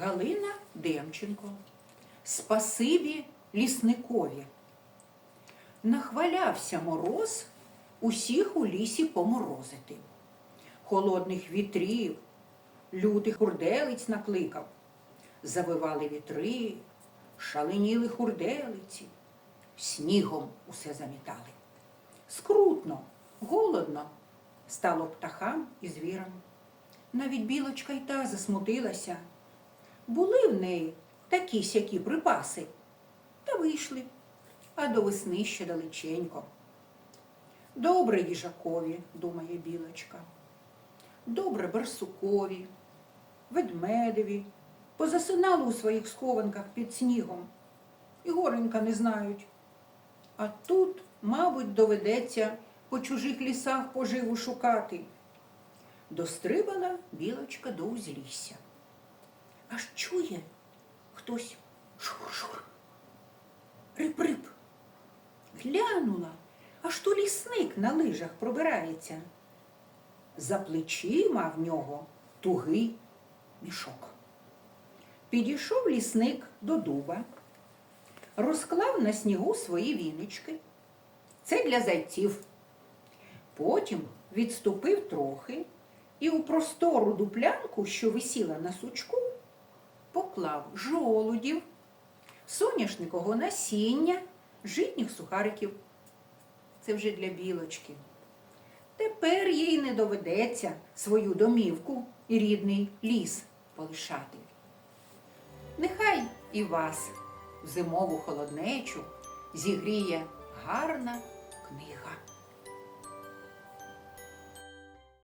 Галина Демченко. Спасибі лісникові. Нахвалявся мороз усіх у лісі поморозити. Холодних вітрів, лютих хурделиць накликав. Завивали вітри, шаленіли хурделиці, снігом усе замітали. Скрутно, голодно стало птахам і звірам. Навіть білочка й та засмутилася. Були в неї такі сякі припаси, та вийшли, а до весни ще далеченько. Добре їжакові, думає білочка. Добре барсукові, ведмедеві, позасинали у своїх схованках під снігом. І горенька не знають. А тут, мабуть, доведеться по чужих лісах поживу шукати. Дострибала білочка до узлісся. Аж чує хтось шур-шур. Рип-рип. Глянула, аж то лісник на лижах пробирається. За плечима в нього тугий мішок. Підійшов лісник до дуба, розклав на снігу свої вінички. Це для зайців. Потім відступив трохи і у простору дуплянку, що висіла на сучку, поклав жолудів, соняшникового насіння, житніх сухариків. Це вже для білочки. Тепер їй не доведеться свою домівку і рідний ліс полишати. Нехай і вас в зимову холоднечу зігріє гарна книга.